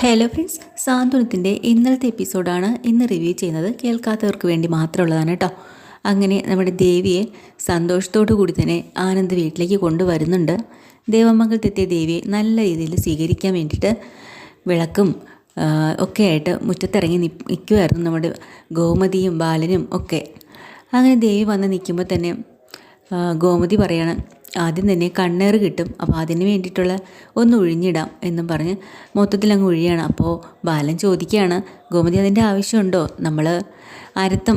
Hello friends സാന്ത്വനത്തിന്റെ ഇന്നലത്തെ എപ്പിസോഡാണ് ഇന്ന് റിവ്യൂ ചെയ്യുന്നത് കേൾക്കാത്തവർക്ക് വേണ്ടി മാത്രമുള്ളതാണ് കേട്ടോ. അങ്ങനെ നമ്മുടെ ദേവിയെ സന്തോഷത്തോടു കൂടി തന്നെ ആനന്ദ് വീട്ടിലേക്ക് കൊണ്ടുവരുന്നുണ്ട്. ദേവമംഗലത്തെത്തിയ ദേവിയെ നല്ല രീതിയിൽ സ്വീകരിക്കാൻ വേണ്ടിയിട്ട് വിളക്കും ഒക്കെ ആയിട്ട് മുറ്റത്തിറങ്ങി നിൽക്കുമായിരുന്നു നമ്മുടെ ഗോമതിയും ബാലനും ഒക്കെ. അങ്ങനെ ദേവി വന്ന് നിൽക്കുമ്പോൾ തന്നെ ഗോമതി പറയാണ് ആദ്യം തന്നെ കണ്ണേറ് കിട്ടും. അപ്പോൾ അതിന് വേണ്ടിയിട്ടുള്ള ഒന്ന് ഒഴിഞ്ഞിടാം എന്നും പറഞ്ഞ് മൊത്തത്തിൽ അങ്ങ് ഒഴിയാണ് അപ്പോൾ ബാലൻ ചോദിക്കുകയാണ് ഗോമതി അതിന്റെ ആവശ്യമുണ്ടോ? നമ്മൾ അരത്തം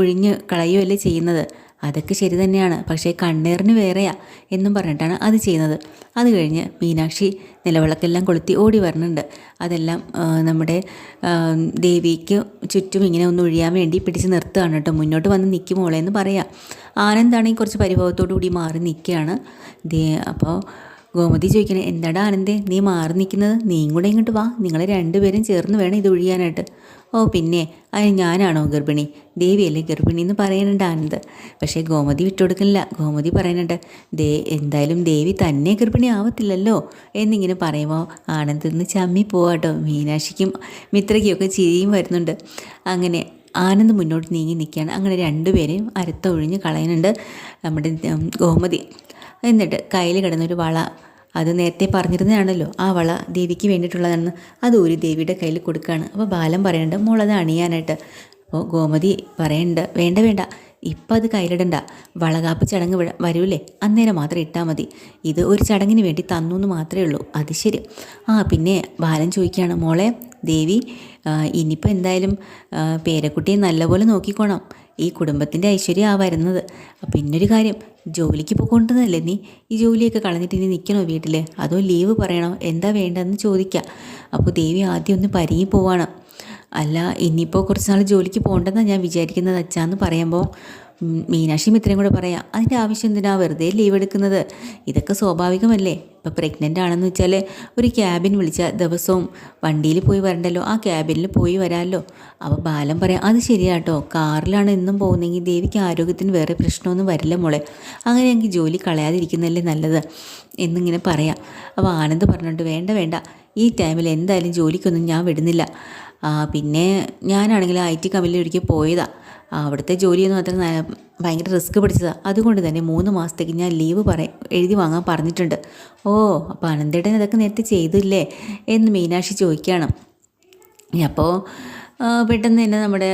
ഒഴിഞ്ഞ് കളയുകയല്ലേ ചെയ്യുന്നത്? അതൊക്കെ ശരി തന്നെയാണ്. പക്ഷേ കണ്ണേറിന് വേറെയാ എന്നും പറഞ്ഞിട്ടാണ് അത് ചെയ്യുന്നത്. അത് കഴിഞ്ഞ് മീനാക്ഷി നിലവിളക്കെല്ലാം കൊളുത്തി ഓടി വരുന്നുണ്ട് അതെല്ലാം നമ്മുടെ ദേവിക്ക് ചുറ്റും ഇങ്ങനെ ഒന്ന് ഒഴിയാൻ വേണ്ടി പിടിച്ച് നിർത്തുകയാണ് കേട്ടോ. മുന്നോട്ട് വന്ന് നിൽക്കുമോളെ എന്ന് പറയാം. ആനന്ദാണെങ്കിൽ കുറച്ച് പരിഭവത്തോടു കൂടി മാറി നിൽക്കുകയാണ്. ദേ അപ്പോൾ ഗോമതി ചോദിക്കണേ എന്താടാ ആനന്ദേ? നീ മാറി നിൽക്കുന്നത്? നീയും കൂടെ ഇങ്ങോട്ട് വാ. നിങ്ങളെ രണ്ടുപേരും ചേർന്ന് വേണം ഇത് ഒഴിയാനായിട്ട്. ഓ പിന്നെ? അതിന് ഞാനാണോ ഗർഭിണി? ദേവിയല്ലേ ഗർഭിണി എന്ന് പറയാനുണ്ട് ആനന്ദ്. പക്ഷേ ഗോമതി വിട്ടുകൊടുക്കുന്നില്ല ഗോമതി പറയുന്നുണ്ട് ദേ എന്തായാലും ദേവി തന്നെ ഗർഭിണി ആവത്തില്ലല്ലോ. എന്നിങ്ങനെ പറയുമ്പോൾ ആനന്ദ് നിന്ന് ചമ്മി പോവാട്ടോ മീനാക്ഷിക്കും മിത്രയ്ക്കും ഒക്കെ ചിരിയും വരുന്നുണ്ട്. അങ്ങനെ ആനന്ദ് മുന്നോട്ട് നീങ്ങി നിൽക്കുകയാണ്. അങ്ങനെ രണ്ടുപേരെയും അരത്തൊഴിഞ്ഞ് കളയുന്നുണ്ട്. നമ്മുടെ ഗോമതി എന്നിട്ട് കയ്യിൽ കിടന്നൊരു വള. അത് നേരത്തെ പറഞ്ഞിരുന്നതാണല്ലോ. ആ വള ദേവിക്ക് വേണ്ടിയിട്ടുള്ളതാണെന്ന് അത് ഒരു ദേവിയുടെ കയ്യിൽ കൊടുക്കുകയാണ് അപ്പോൾ ബാലൻ പറയുന്നുണ്ട് മോൾ അണിയാനായിട്ട്. അപ്പോൾ ഗോമതി പറയണ്ട വേണ്ട വേണ്ട. ഇപ്പം അത് കയ്യിലിടണ്ട. വളകാപ്പ് ചടങ്ങ് വരൂലേ? അന്നേരം മാത്രം ഇട്ടാൽ മതി. ഇത് ഒരു ചടങ്ങിന് വേണ്ടി തന്നു എന്ന് മാത്രമേ ഉള്ളൂ. അത് ശരി. ആ പിന്നെ ബാലൻ ചോദിക്കുകയാണ് മോളെ ദേവി ഇനിയിപ്പോൾ എന്തായാലും പേരക്കുട്ടിയെ നല്ലപോലെ നോക്കിക്കോണം. ഈ കുടുംബത്തിന്റെ ഐശ്വര്യം ആ വരുന്നത് ഇന്നൊരു കാര്യം ജോലിക്ക് പോയിക്കൊണ്ടതല്ലേ നീ? ഈ ജോലിയൊക്കെ കളഞ്ഞിട്ട് ഇനി നിൽക്കണോ വീട്ടിൽ അതോ ലീവ് പറയണോ? എന്താ വേണ്ടതെന്ന് ചോദിക്കുക അപ്പോൾ ദേവി ആദ്യം ഒന്ന് പരിങ്ങി പോവാണ്. അല്ല ഇനിയിപ്പോൾ കുറച്ച് നാൾ ജോലിക്ക് പോകണ്ടെന്നാണ് ഞാൻ വിചാരിക്കുന്നത് അച്ഛാന്ന് പറയുമ്പോൾ മീനാക്ഷി മിത്രയും കൂടെ പറയാം അതിന്റെ ആവശ്യം എന്തിനാ വെറുതെ ലീവ് എടുക്കുന്നത്? ഇതൊക്കെ സ്വാഭാവികമല്ലേ? ഇപ്പോൾ പ്രഗ്നന്റ് ആണെന്ന് വെച്ചാൽ ഒരു ക്യാബിൻ വിളിച്ച ദിവസവും വണ്ടിയിൽ പോയി വരണ്ടല്ലോ? ആ ക്യാബിനിൽ പോയി വരാമല്ലോ അപ്പോൾ ബാലൻ പറയാം അത് ശരിയാട്ടോ കാറിലാണ് എന്നും പോകുന്നെങ്കിൽ ദേവിക്ക് ആരോഗ്യത്തിന് വേറെ പ്രശ്നമൊന്നും വരില്ല മോളെ. അങ്ങനെ എനിക്ക് ജോലി കളയാതിരിക്കുന്നതല്ലേ നല്ലത്? എന്നിങ്ങനെ പറയാം. അപ്പോൾ ആനന്ദ് പറഞ്ഞിട്ട് വേണ്ട വേണ്ട. ഈ ടൈമിൽ എന്തായാലും ജോലിക്കൊന്നും ഞാൻ വിടുന്നില്ല. പിന്നെ ഞാനാണെങ്കിൽ ഐ ടി കമ്പനിയിൽ ഒരിക്കൽ പോയതാ. ആ, അവിടുത്തെ ജോലിയൊന്നും അത്ര ഭയങ്കര റിസ്ക് പിടിച്ചതാണ് അതുകൊണ്ട് തന്നെ മൂന്ന് മാസത്തേക്ക് ഞാൻ ലീവ് പറ എഴുതി വാങ്ങാൻ പറഞ്ഞിട്ടുണ്ട്. ഓ അപ്പോൾ അനന്തേട്ടൻ ഇതൊക്കെ നേരത്തെ ചെയ്തില്ലേ? എന്ന് മീനാക്ഷി ചോദിക്കുകയാണ് അപ്പോൾ പെട്ടെന്ന് തന്നെ നമ്മുടെ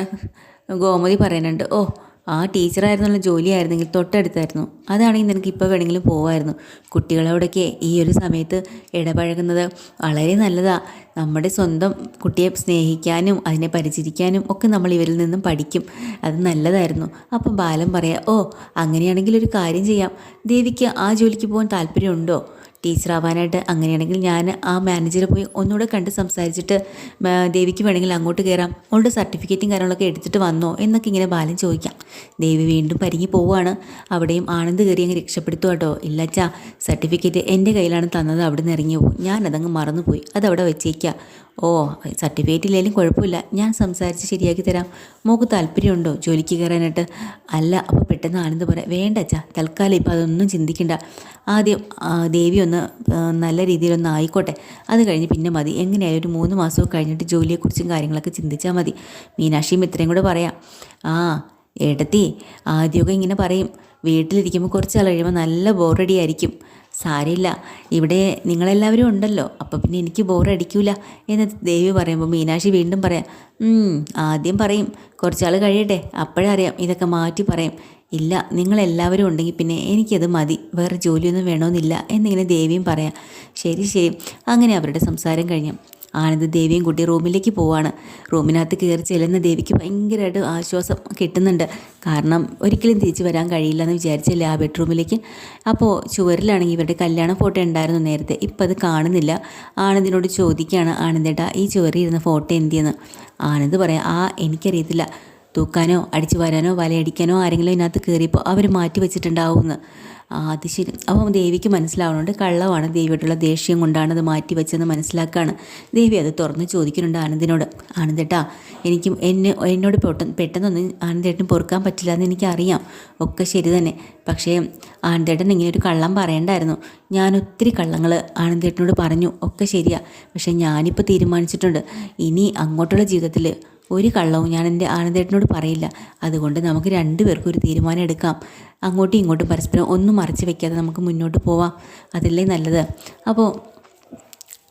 ഗോമതി പറയുന്നുണ്ട്. ഓ ആ ടീച്ചറായിരുന്നുള്ള ജോലിയായിരുന്നെങ്കിൽ തൊട്ടടുത്തായിരുന്നു. അതാണെങ്കിൽ നിനക്ക് ഇപ്പോൾ വേണമെങ്കിലും പോവായിരുന്നു. കുട്ടികളോടൊക്കെ ഈ ഒരു സമയത്ത് ഇടപഴകുന്നത് വളരെ നല്ലതാണ് നമ്മുടെ സ്വന്തം കുട്ടിയെ സ്നേഹിക്കാനും അതിനെ പരിചരിക്കാനും ഒക്കെ നമ്മൾ ഇവരിൽ നിന്നും പഠിക്കും. അത് നല്ലതായിരുന്നു. അപ്പം ബാലൻ പറയാം ഓ അങ്ങനെയാണെങ്കിൽ ഒരു കാര്യം ചെയ്യാം. ദേവിക്ക് ആ ജോലിക്ക് പോകാൻ താല്പര്യമുണ്ടോ? ടീച്ചറാവാനായിട്ട് അങ്ങനെയാണെങ്കിൽ ഞാൻ ആ മാനേജറെ പോയി ഒന്നുകൂടെ കണ്ട് സംസാരിച്ചിട്ട് ദേവിക്ക് വേണമെങ്കിൽ അങ്ങോട്ട് കയറാം. അവളുടെ സർട്ടിഫിക്കറ്റും കാര്യങ്ങളൊക്കെ എടുത്തിട്ട് വന്നോ എന്നൊക്കെ ഇങ്ങനെ ബാലൻ ചോദിക്കാം. ദേവി വീണ്ടും പരിങ്ങി പോവുകയാണ്. അവിടെയും ആനന്ദ് കയറി അങ്ങ് രക്ഷപ്പെടുത്തുക കേട്ടോ ഇല്ലച്ചാ സർട്ടിഫിക്കറ്റ് എന്റെ കയ്യിലാണ് തന്നത്. അവിടെ നിന്ന് ഇറങ്ങി പോകും ഞാനതങ്ങ് മറന്നുപോയി. അതവിടെ വെച്ചേക്കുക ഓ സർട്ടിഫിക്കറ്റ് ഇല്ലെങ്കിലും കുഴപ്പമില്ല. ഞാൻ സംസാരിച്ച് ശരിയാക്കി തരാം. മോക്ക് താല്പര്യമുണ്ടോ ജോലിക്ക് കയറാനായിട്ട്? അല്ല അപ്പോൾ പെട്ടെന്ന് ആനന്ദ് പറയാം വേണ്ട അച്ഛാ തൽക്കാലം ഇപ്പോൾ അതൊന്നും ചിന്തിക്കണ്ട. ആദ്യം ദേവി ഒന്ന് നല്ല രീതിയിലൊന്ന് ആയിക്കോട്ടെ. അത് കഴിഞ്ഞ് പിന്നെ മതി. എങ്ങനെയായാലും ഒരു മൂന്ന് മാസമൊക്കെ കഴിഞ്ഞിട്ട് ജോലിയെക്കുറിച്ചും കാര്യങ്ങളൊക്കെ ചിന്തിച്ചാൽ മതി. മീനാക്ഷിയും ഇത്രയും കൂടെ പറയാം. ആ ഏട്ടത്തി ആദ്യമൊക്കെ ഇങ്ങനെ പറയും. വീട്ടിലിരിക്കുമ്പോൾ കുറച്ച് നാൾ കഴിയുമ്പോൾ നല്ല ബോറടിയായിരിക്കും. സാരമില്ല. ഇവിടെ നിങ്ങളെല്ലാവരും ഉണ്ടല്ലോ. അപ്പോൾ പിന്നെ എനിക്ക് ബോറടിക്കൂല എന്ന് ദേവി പറയുമ്പോൾ മീനാക്ഷി വീണ്ടും പറയാം. "ഉം, ആദ്യം പറയും. കുറച്ചാൾ കഴിയട്ടെ. അപ്പോഴറിയാം ഇതൊക്കെ മാറ്റി പറയും. ഇല്ല നിങ്ങളെല്ലാവരും ഉണ്ടെങ്കിൽ പിന്നെ എനിക്കത് മതി. വേറെ ജോലിയൊന്നും വേണമെന്നില്ല എന്നിങ്ങനെ ദേവിയും പറയാം ശരി ശരി. അങ്ങനെ അവരുടെ സംസാരം കഴിഞ്ഞു. ആനന്ദ് ദേവിയും കൂട്ടി റൂമിലേക്ക് പോവാണ്. റൂമിനകത്ത് കയറി ചെല്ലുന്ന ദേവിക്ക് ഭയങ്കരമായിട്ട് ആശ്വാസം കിട്ടുന്നുണ്ട്. കാരണം ഒരിക്കലും തിരിച്ചു വരാൻ കഴിയില്ല എന്ന് വിചാരിച്ചില്ല ആ ബെഡ്റൂമിലേക്ക്. അപ്പോൾ ചുവരിലാണെങ്കിൽ ഇവരുടെ കല്യാണ ഫോട്ടോ ഉണ്ടായിരുന്നു നേരത്തെ. ഇപ്പം അത് കാണുന്നില്ല. ആനന്ദിനോട് ചോദിക്കുകയാണ് ആനന്ദേട്ടാ ഈ ചുവരിൽ ഇരുന്ന ഫോട്ടോ എന്തിയെന്ന്? ആനന്ദ് പറയാം ആ എനിക്കറിയത്തില്ല. തൂക്കാനോ അടിച്ചു വരാനോ വലയടിക്കാനോ ആരെങ്കിലും ഇതിനകത്ത് കയറിയപ്പോൾ അവർ മാറ്റി വെച്ചിട്ടുണ്ടാവുമെന്ന് അത് ശരി. അപ്പം ദേവിക്ക് മനസ്സിലാവുന്നുണ്ട്. കള്ളമാണ് ദേവിയോടുള്ള ദേഷ്യം കൊണ്ടാണ് അത് മാറ്റി വെച്ചെന്ന് മനസ്സിലാക്കുകയാണ് ദേവി അത് തുറന്ന് ചോദിക്കുന്നുണ്ട് ആനന്ദിനോട്. ആനന്ദേട്ടാ എനിക്കും എന്നെ എന്നോട് പെട്ടെന്ന് പെട്ടെന്നൊന്നും ആനന്ദേട്ടൻ പൊറുക്കാൻ പറ്റില്ല എന്ന് എനിക്കറിയാം. ഒക്കെ ശരി തന്നെ. പക്ഷേ ആനന്ദേട്ടൻ ഇങ്ങനെ ഒരു കള്ളം പറയണ്ടായിരുന്നു. ഞാൻ ഒത്തിരി കള്ളങ്ങൾ ആനന്ദേട്ടനോട് പറഞ്ഞു. ഒക്കെ ശരിയാ. പക്ഷേ ഞാനിപ്പോൾ തീരുമാനിച്ചിട്ടുണ്ട്. ഇനി അങ്ങോട്ടുള്ള ജീവിതത്തിൽ ഒരു കള്ളവും ഞാൻ എന്റെ ആനന്ദേട്ടനോട് പറയില്ല. അതുകൊണ്ട് നമുക്ക് രണ്ടുപേർക്കും ഒരു തീരുമാനം എടുക്കാം. അങ്ങോട്ടും ഇങ്ങോട്ടും പരസ്പരം ഒന്നും മറച്ചു വെക്കാതെ നമുക്ക് മുന്നോട്ട് പോവാം. അതല്ലേ നല്ലത്? അപ്പോൾ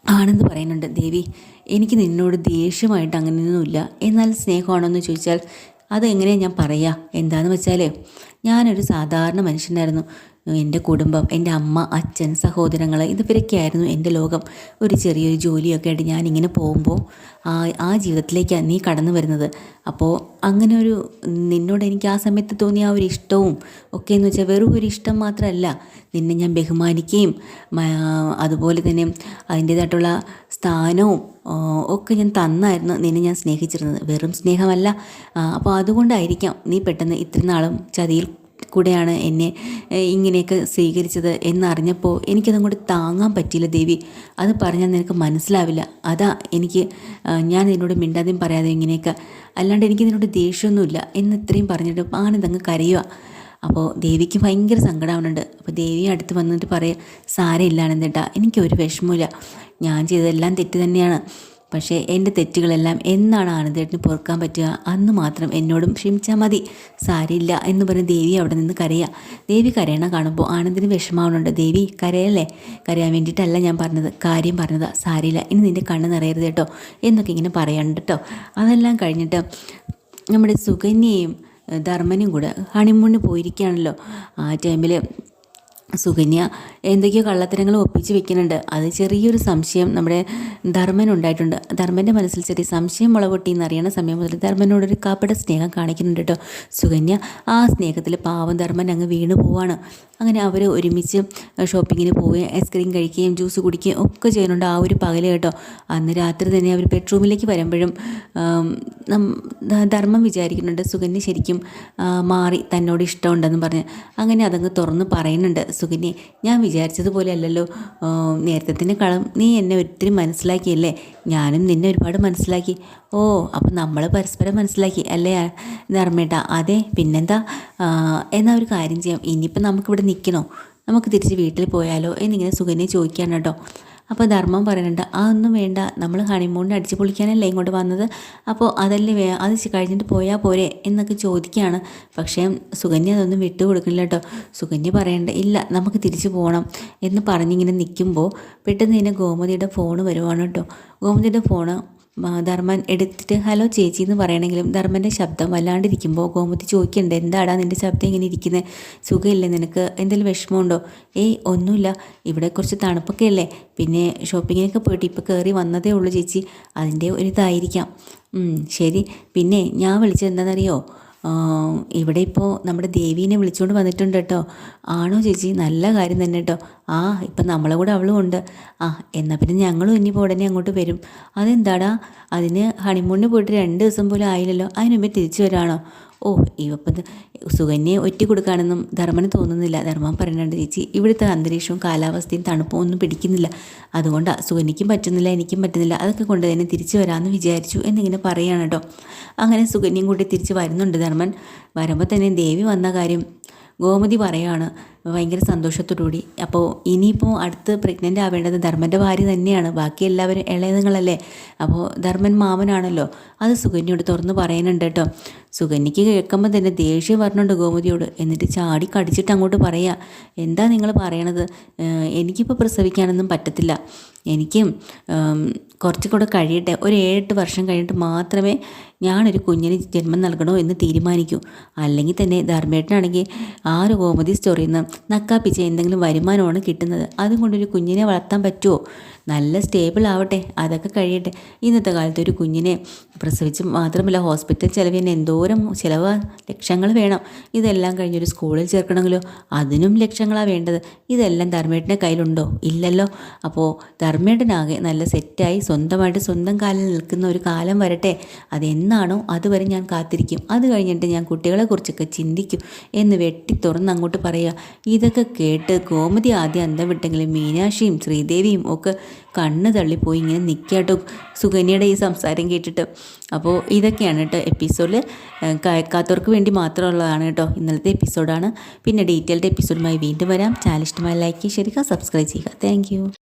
ആണെന്ന് പറയുന്നുണ്ട് ദേവി എനിക്ക് നിന്നോട് ദേഷ്യമായിട്ട് അങ്ങനെയൊന്നുമില്ല. എന്നാൽ സ്നേഹമാണോ എന്ന് ചോദിച്ചാൽ അത് എങ്ങനെയാണ് ഞാൻ പറയുക എന്താണെന്ന് വെച്ചാൽ ഞാനൊരു സാധാരണ മനുഷ്യനായിരുന്നു. എന്റെ കുടുംബം എന്റെ അമ്മ അച്ഛൻ സഹോദരങ്ങൾ ഇതുവരൊക്കെയായിരുന്നു എന്റെ ലോകം. ഒരു ചെറിയൊരു ജോലിയൊക്കെ ആയിട്ട് ഞാനിങ്ങനെ പോകുമ്പോൾ ആ ആ ജീവിതത്തിലേക്കാണ് നീ കടന്നു വരുന്നത്. അപ്പോൾ അങ്ങനെ ഒരു നിന്നോട് എനിക്ക് ആ സമയത്ത് തോന്നിയ ആ ഒരു ഇഷ്ടവും ഒക്കെ എന്ന് വെച്ചാൽ വെറും ഒരു ഇഷ്ടം മാത്രമല്ല നിന്നെ ഞാൻ ബഹുമാനിക്കുകയും അതുപോലെ തന്നെ അതിന്റേതായിട്ടുള്ള സ്ഥാനവും ഒക്കെ ഞാൻ തന്നായിരുന്നു നിന്നെ ഞാൻ സ്നേഹിച്ചിരുന്നത്. വെറും സ്നേഹമല്ല. അപ്പോൾ അതുകൊണ്ടായിരിക്കാം നീ പെട്ടെന്ന് ഇത്ര നാളും ചതിയിൽ കൂടെയാണ് എന്നെ ഇങ്ങനെയൊക്കെ സ്വീകരിച്ചത് എന്നറിഞ്ഞപ്പോൾ എനിക്കതങ്ങോട്ട് താങ്ങാൻ പറ്റിയില്ല ദേവി. അത് പറഞ്ഞാൽ നിനക്ക് മനസ്സിലാവില്ല. അതാ എനിക്ക് ഞാൻ നിന്നോട് മിണ്ടാതെയും പറയാതെ ഇങ്ങനെയൊക്കെ. അല്ലാണ്ട് എനിക്ക് നിന്നോട് ദേഷ്യമൊന്നുമില്ല എന്ന് ഇത്രയും പറഞ്ഞിട്ട് ആണിതങ്ങ് കരയുക അപ്പോൾ ദേവിക്ക് ഭയങ്കര സങ്കടമാവുന്നുണ്ട് അപ്പോൾ ദേവി അടുത്ത് വന്നിട്ട് പറയുക സാരമില്ല ആനന്ദേട്ടാ എനിക്കൊരു വിഷമമില്ല ഞാൻ ചെയ്തതെല്ലാം തെറ്റ് തന്നെയാണ്. പക്ഷേ എന്റെ തെറ്റുകളെല്ലാം എന്നാണ് ആനന്ദേട്ടന് പൊറുക്കാൻ പറ്റുക? അന്ന് മാത്രം എന്നോടും ക്ഷമിച്ചാൽ മതി. സാരില്ല എന്ന് പറഞ്ഞ് ദേവി അവിടെ നിന്ന് കരയുക ദേവി കരയണ കാണുമ്പോൾ ആനന്ദിന് വിഷമാവുന്നുണ്ട് ദേവി കരയല്ലേ? കരയാൻ വേണ്ടിയിട്ടല്ല ഞാൻ പറഞ്ഞത്. കാര്യം പറഞ്ഞതാ. സാരിയില്ല ഇനി നിന്റെ കണ്ണ് നിറയരുത് കേട്ടോ. എന്നൊക്കെ ഇങ്ങനെ പറയണ്ട കേട്ടോ. അതെല്ലാം കഴിഞ്ഞിട്ട് നമ്മുടെ സുകന്യയും ധർമ്മനും കൂടെ ഹണിമൂണിന് പോയിരിക്കുകയാണല്ലോ. ആ ടൈമിൽ സുകന്യ എന്തൊക്കെയോ കള്ളത്തരങ്ങൾ ഒപ്പിച്ച് വെക്കുന്നുണ്ട്. അത് ചെറിയൊരു സംശയം നമ്മുടെ ധർമ്മൻ ഉണ്ടായിട്ടുണ്ട്. ധർമ്മന്റെ മനസ്സിൽ ചെറിയ സംശയം മുളപൊട്ടി എന്നറിയണ സമയം മുതൽ ധർമ്മനോടൊരു കാപ്പട സ്നേഹം കാണിക്കുന്നുണ്ട് കേട്ടോ. സുകന്യ ആ സ്നേഹത്തിൽ പാവം ധർമ്മൻ അങ്ങ് വീണു പോവാണ് അങ്ങനെ അവർ ഒരുമിച്ച് ഷോപ്പിങ്ങിന് പോവുകയും ഐസ്ക്രീം കഴിക്കുകയും ജ്യൂസ് കുടിക്കുകയും ഒക്കെ ചെയ്യുന്നുണ്ട് ആ ഒരു പകൽ കേട്ടോ. അന്ന് രാത്രി തന്നെ അവർ ബെഡ്റൂമിലേക്ക് വരുമ്പോഴും ധർമ്മം വിചാരിക്കുന്നുണ്ട്. സുകന്യ ശരിക്കും മാറി തന്നോട് ഇഷ്ടമുണ്ടെന്ന് പറഞ്ഞ്. അങ്ങനെ അതങ്ങ് തുറന്ന് പറയുന്നുണ്ട്. സുകന്യെ ഞാൻ വിചാരിച്ചതുപോലെ അല്ലല്ലോ. നേരത്തെ തന്നെ കളം നീ എന്നെ ഒത്തിരി മനസ്സിലാക്കിയല്ലേ? ഞാനും നിന്നെ ഒരുപാട് മനസ്സിലാക്കി. ഓ അപ്പം നമ്മൾ പരസ്പരം മനസ്സിലാക്കി. അല്ലേ ധർമ്മേട്ട? അതെ പിന്നെന്താ? എന്നാ ഒരു കാര്യം ചെയ്യാം. ഇനിയിപ്പം നമുക്കിവിടെ നിൽക്കണോ നമുക്ക് തിരിച്ച് വീട്ടിൽ പോയാലോ എന്നിങ്ങനെ സുഖനെ ചോദിക്കാൻ കേട്ടോ അപ്പോൾ ധർമ്മം പറയുന്നുണ്ട് ആ ഒന്നും വേണ്ട. നമ്മൾ ഹണിമൂണിന് അടിച്ചു പൊളിക്കാനല്ലേ ഇങ്ങോട്ട് വന്നത്? അപ്പോൾ അതല്ലേ വേ അത് കഴിഞ്ഞിട്ട് പോയാൽ പോരെ? എന്നൊക്കെ ചോദിക്കുകയാണ്. പക്ഷേ സുകന്യ അതൊന്നും വിട്ടു കൊടുക്കില്ല കേട്ടോ. സുകന്യ പറയണ്ട ഇല്ല നമുക്ക് തിരിച്ചു പോകണം എന്ന് പറഞ്ഞിങ്ങനെ നിൽക്കുമ്പോൾ പെട്ടെന്ന് തന്നെ ഗോമതിയുടെ ഫോൺ വരുവാണ് കേട്ടോ. ഗോമതിയുടെ ഫോണ് ധർമ്മൻ എടുത്തിട്ട് ഹലോ ചേച്ചി എന്ന് പറയണമെങ്കിലും ധർമ്മന്റെ ശബ്ദം വല്ലാണ്ടിരിക്കുമ്പോൾ ഗോമതി ചോദിക്കണ്ടേ എന്താടാ നിന്റെ ശബ്ദം ഇങ്ങനെ ഇരിക്കുന്നത് സുഖമില്ലേ നിനക്ക്? എന്തെങ്കിലും വിഷമമുണ്ടോ? ഏയ് ഒന്നുമില്ല. ഇവിടെ കുറച്ച് തണുപ്പൊക്കെ അല്ലേ? പിന്നെ ഷോപ്പിങ്ങിനൊക്കെ പോയിട്ട് ഇപ്പോൾ കയറി വന്നതേ ഉള്ളൂ ചേച്ചി. അതിന്റെ ഒരു ഇതായിരിക്കാം. ശരി. പിന്നെ ഞാൻ വിളിച്ചത് എന്താണെന്നറിയോ ഇവിടെ ഇപ്പോൾ നമ്മുടെ ദേവീനെ വിളിച്ചുകൊണ്ട് വന്നിട്ടുണ്ട് കേട്ടോ. ആണോ ചേച്ചി? നല്ല കാര്യം തന്നെ കേട്ടോ. ആ ഇപ്പം നമ്മളെ കൂടെ അവളും ഉണ്ട്. ആ എന്നാൽ പിന്നെ ഞങ്ങളും ഇനിയിപ്പോൾ ഉടനെ അങ്ങോട്ട് വരും. അതെന്താടാ? അതിന് ഹണിമൂണിന് പോയിട്ട് രണ്ട് ദിവസം പോലും ആയില്ലല്ലോ. അതിനുമ്പേ തിരിച്ചു വരാണോ? ഓ ഇവപ്പം സുകന്യെ ഒറ്റ കൊടുക്കുകയാണെന്നും ധർമ്മന് തോന്നുന്നില്ല. ധർമ്മം പറയുന്നുണ്ട് ചേച്ചി ഇവിടുത്തെ അന്തരീക്ഷവും കാലാവസ്ഥയും തണുപ്പും ഒന്നും പിടിക്കുന്നില്ല. അതുകൊണ്ടാണ് സുകന്യയ്ക്കും പറ്റുന്നില്ല എനിക്കും പറ്റുന്നില്ല. അതൊക്കെ കൊണ്ട് തന്നെ തിരിച്ചു വരാമെന്ന് വിചാരിച്ചു എന്നിങ്ങനെ പറയുകയാണ് കേട്ടോ അങ്ങനെ സുകന്യം കൂടി തിരിച്ച് വരുന്നുണ്ട് ധർമ്മൻ. വരുമ്പോൾ തന്നെ ദേവി വന്ന കാര്യം ഗോമതി പറയാണ്. ഭയങ്കര സന്തോഷത്തോടുകൂടി. അപ്പോൾ ഇനിയിപ്പോൾ അടുത്ത് പ്രഗ്നന്റ് ആവേണ്ടത് ധർമ്മന്റെ ഭാര്യ തന്നെയാണ്. ബാക്കി എല്ലാവരും ഇളയതുങ്ങളല്ലേ? അപ്പോൾ ധർമ്മൻ മാമനാണല്ലോ. അത് സുകന്യോട് തുറന്ന് പറയുന്നുണ്ട് കേട്ടോ. സുകന്യക്ക് കേൾക്കുമ്പോൾ തന്നെ ദേഷ്യം പറഞ്ഞുണ്ട് ഗോമതിയോട്. എന്നിട്ട് ചാടി കടിച്ചിട്ട് അങ്ങോട്ട് പറയാ എന്താ നിങ്ങൾ പറയണത്? എനിക്കിപ്പോൾ പ്രസവിക്കാനൊന്നും പറ്റത്തില്ല. എനിക്കും കുറച്ചും കൂടെ കഴിയട്ടെ. ഒരു ഏഴെട്ട് വർഷം കഴിഞ്ഞിട്ട് മാത്രമേ ഞാനൊരു കുഞ്ഞിന് ജന്മം നൽകണോ എന്ന് തീരുമാനിക്കൂ. അല്ലെങ്കിൽ തന്നെ ധർമ്മേട്ടനാണെങ്കിൽ ആ ഒരു ഗോമതി സ്റ്റോറിയിൽ നിന്ന് നക്കാപ്പിച്ച എന്തെങ്കിലും വരുമാനമാണ് കിട്ടുന്നത്. അതുകൊണ്ടൊരു കുഞ്ഞിനെ വളർത്താൻ പറ്റുമോ നല്ല സ്റ്റേബിൾ ആവട്ടെ അതൊക്കെ കഴിയട്ടെ. ഇന്നത്തെ കാലത്ത് ഒരു കുഞ്ഞിനെ പ്രസവിച്ച് മാത്രമല്ല ഹോസ്പിറ്റൽ ചിലവിന് എന്തോരം ചിലവ് ലക്ഷങ്ങൾ വേണം. ഇതെല്ലാം കഴിഞ്ഞൊരു സ്കൂളിൽ ചേർക്കണമെങ്കിലോ? അതിനും ലക്ഷങ്ങളാണ് വേണ്ടത്. ഇതെല്ലാം ധർമ്മേട്ടന്റെ കയ്യിലുണ്ടോ? ഇല്ലല്ലോ. അപ്പോൾ ധർമ്മേട്ടനാകെ നല്ല സെറ്റായി സ്വന്തമായിട്ട് സ്വന്തം കാലിൽ നിൽക്കുന്ന ഒരു കാലം വരട്ടെ. അതെന്നാണോ അതുവരെ ഞാൻ കാത്തിരിക്കും. അത് കഴിഞ്ഞിട്ട് ഞാൻ കുട്ടികളെക്കുറിച്ചൊക്കെ ചിന്തിക്കും. എന്ന് വെട്ടി തുറന്ന് അങ്ങോട്ട് പറയുക. ഇതൊക്കെ കേട്ട് ഗോമതി ആദ്യം അന്തം വിട്ടെങ്കിലും മീനാക്ഷിയും ശ്രീദേവിയും ഒക്കെ കണ്ണ് തള്ളിപ്പോയി ഇങ്ങനെ നിൽക്കാട്ടോ സുകന്യയുടെ ഈ സംസാരം കേട്ടിട്ട്. അപ്പോൾ ഇതൊക്കെയാണ് കേട്ടോ എപ്പിസോഡിൽ കേൾക്കാത്തവർക്ക് വേണ്ടി മാത്രമുള്ളതാണ് കേട്ടോ ഇന്നലത്തെ എപ്പിസോഡാണ്. പിന്നെ ഡീറ്റെയിൽഡ് എപ്പിസോഡുമായി വീണ്ടും വരാം. ചാനൽ ഇഷ്ടമായി ലൈക്ക് ചെയ്യുക സബ്സ്ക്രൈബ് ചെയ്യുക. താങ്ക്